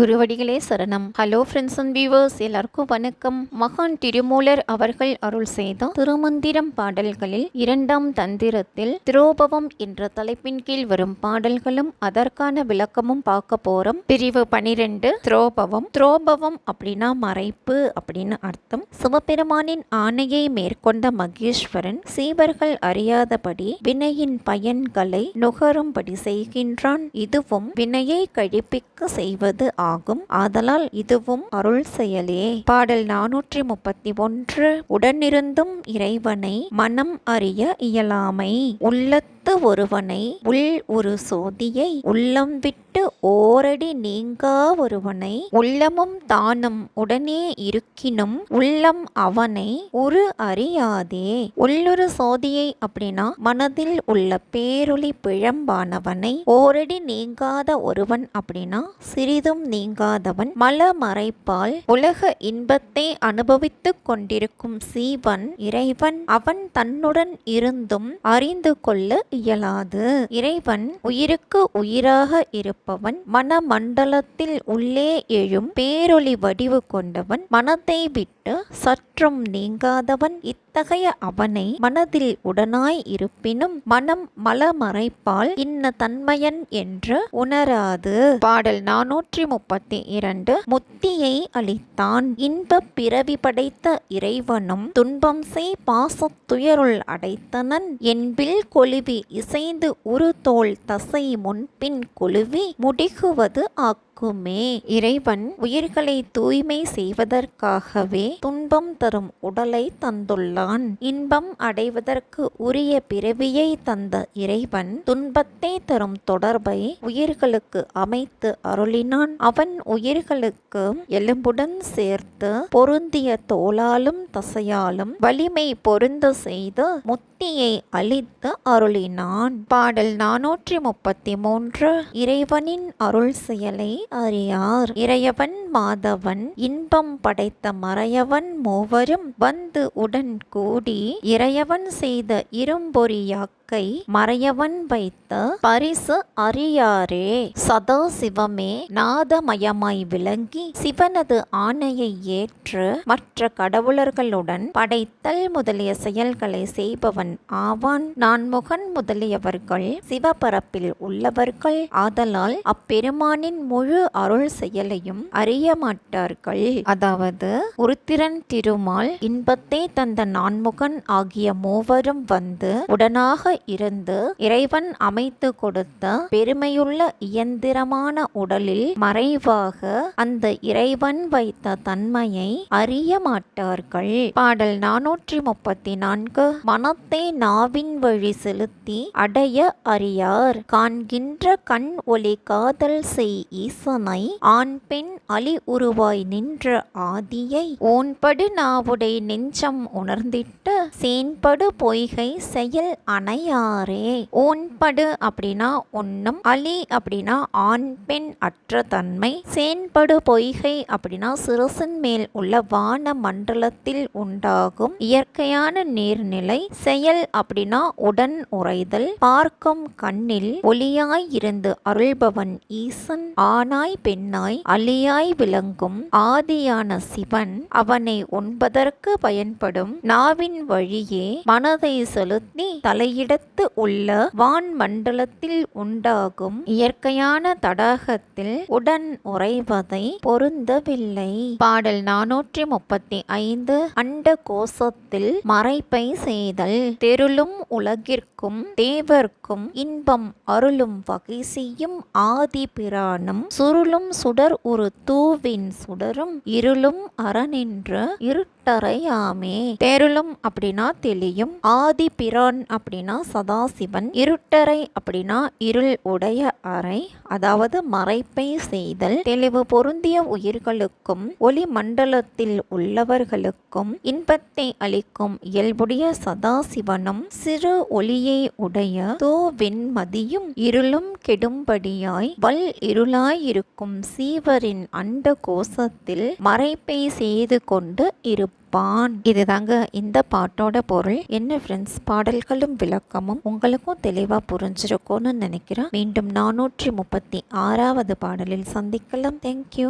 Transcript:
குருவடிகளே சரணம். Hello friends and viewers எல்லாருக்கும் வணக்கம். மகான் திருமூலர் அவர்கள் அருள் செய்த திருமந்திரம் பாடல்களில் இரண்டாம் தந்திரத்தில் திரோபவம் என்ற தலைப்பின் கீழ் வரும் பாடல்களும் அதற்கான விளக்கமும் பார்க்க போறோம். பிரிவு பனிரெண்டு திரோபவம். திரோபவம் அப்படின்னா மறைப்பு அப்படின்னு அர்த்தம். சிவபெருமானின் ஆணையை மேற்கொண்ட மகேஸ்வரன் சீவர்கள் அறியாதபடி வினையின் பயன்களை நுகரும்படி செய்கின்றான். இதுவும் வினையை கழிப்பிக்க செய்வது ஆகும் ஆகும். ஆதலால் இதுவும் அருள் செயலே. பாடல் நானூற்றி முப்பத்தி ஒன்று உடனிருந்தும் இறைவனை மனம் அறிய இயலாமை. உள்ளத்து ஒருவனை உள் ஒரு சோதியை உள்ளம் விட்டு ஓரடி நீங்கா ஒருவனை உள்ளமும் தானும் உடனே இருக்கினும் உள்ளம் அவனை உரு அறியாதே. உள்ளொரு சோதியை அப்படின்னா மனதில் உள்ள பேரொளி பிழம்பானவனை ஓரடி நீங்காத ஒருவன் அப்படின்னா சிறிதும் நீங்காதவன் மல மறைப்பால் உலக இன்பத்தை அனுபவித்துக் கொண்டிருக்கும் சீவன் இறைவன் அவன் தன்னுடன் இருந்தும் அறிந்து கொள்ள இயலாது இறைவன் உயிருக்கு உயிராக இருப்பவன் மனமண்டலத்தில் உள்ளே எழும் பேரொளி வடிவு கொண்டவன் மனத்தை விட்டு சற்றும் நீங்காதவன் இத்தகைய அவனை மனதில் உடனாய் இருப்பினும் மனம் மலமறைப்பால் இன்ன தன்மையன் என்று உணராது. பாடல் நானூற்றி முப்பத்தி இரண்டு முத்தியை அளித்தான் இன்ப பிறவி படைத்த இறைவனும் துன்பம் செய் பாசத்துயருள் அடைத்தனன். என்பில் கொழுவி இசைந்து உரு தோல் தசை முன்பின் குழுவி முடிகுவது ஆக்குமே. இறைவன் உயிர்களை தூய்மை செய்வதற்காகவே துன்பம் தரும் உடலை தந்துள்ளான். இன்பம் அடைவதற்கு உரிய பிறவியை தந்த இறைவன் துன்பத்தை தரும் தொடர்பை உயிர்களுக்கு அமைத்து அருளினான். அவன் உயிர்களுக்கு எலும்புடன் சேர்த்து பொருந்திய தோளாலும் தசையாலும் வலிமை பொருந்த செய்து முத்தியை அளித்து அருளினான். பாடல் நானூற்றி முப்பத்தி மூன்று இறைவனின் அருள் செயலை அறியார். இறையவன் மாதவன் இன்பம் படைத்த மறையவன் மூவரும் வந்து உடன் கூடி இறையவன் செய்த இரும்பொறியாக் மறையவன் வைத்த பரிசு அறியாரே. சதா சிவமே நாதமயமாய் விளங்கி சிவனது ஆணையை ஏற்று மற்ற கடவுளர்களுடன் படைத்தல் முதலிய செயல்களை செய்பவன் ஆவான். நான் முகன் முதலியவர்கள் சிவபரப்பில் உள்ளவர்கள். ஆதலால் அப்பெருமானின் முழு அருள் செயலையும் அறிய மாட்டார்கள். அதாவது உருத்திரன் திருமால் இன்பத்தை தந்த நான்முகன் ஆகிய மூவரும் வந்து உடனாக இருந்து இறைவன் அமைத்து கொடுத்த பெருமையுள்ள இயந்திரமான உடலில் மறைவாக அந்த இறைவன் வைத்த தன்மையை அறிய மாட்டார்கள். பாடல் நானூற்றி முப்பத்தி நான்கு. மனத்தை நாவின் வழி செலுத்தி அடைய அறியார். காண்கின்ற கண் ஒளி காதல் செய் ஈசனை. ஆண் பெண் அலி உருவாய் நின்ற ஆதியை. ஓன்படு நாவுடை நெஞ்சம் உணர்ந்திட்டு. சேன்படு பொய்கை செயல் அணைய யாரே? ஓன்படு அப்படின்னா ஒன்னும் அலி அப்படின்னா ஆண் பெண் அற்ற தன்மை சேன்படு பொய்கை அப்படின்னா சிறுசின் மேல் உள்ள வான மண்டலத்தில் உண்டாகும். இயற்கையான நீர்நிலை செயல் அப்படின்னா உடன் உறைதல். பார்க்கும் கண்ணில் ஒளியாய் இருந்து அருள்பவன் ஈசன் ஆனாய் பெண்ணாய் அலியாய் விளங்கும். ஆதியான சிவன் அவனை உண்பதற்கு பயன்படும். நாவின் வழியே மனதை செலுத்தி தலையிட அடுத்து உள்ள வான் மண்டலத்தில் உண்டாகும் இயற்கையான தடாகத்தில் உடன் உறைவதை பொருந்தவில்லை. பாடல் நானூற்றி முப்பத்தி ஐந்து அண்ட கோஷத்தில் மறைப்பை செய்தல். தெருளும் உலகிற்கும் தேவர்க்கும் இன்பம் அருளும் வகை செய்யும் ஆதி பிரானும். சுருளும் சுடர் ஒரு தூவின் சுடரும் இருளும் அறநின்று இருட்டறையாமே தேருளும் அப்படின்னா தெளியும் ஆதி பிரான் அப்படின்னா சதாசிவன் இருட்டறை அப்படின்னா இருள் உடைய அறை அதாவது மறைப்பை செய்தல் தெளிவு பொருந்திய உயிர்களுக்கும் ஒளி மண்டலத்தில் உள்ளவர்களுக்கும் இன்பத்தை அளிக்கும் இயல்புடைய சதாசிவனும் சிறு ஒளியை உடைய தோ வெண்மதியும் இருளும் கெடும்படியாய் வல் இருளாயிருக்கும் சீவரின் அண்ட கோஷத்தில் மறைப்பை செய்து கொண்டு இருப்பார். இருப்பான் இதுதாங்க இந்த பாட்டோட பொருள். என்ன ஃப்ரெண்ட்ஸ் பாடல்களும் விளக்கமும் உங்களுக்கும் தெளிவாக புரிஞ்சிருக்கும்னு நினைக்கிறேன். மீண்டும் நானூற்றி முப்பத்தி ஆறாவது பாடலில் சந்திக்கலாம். தேங்க்யூ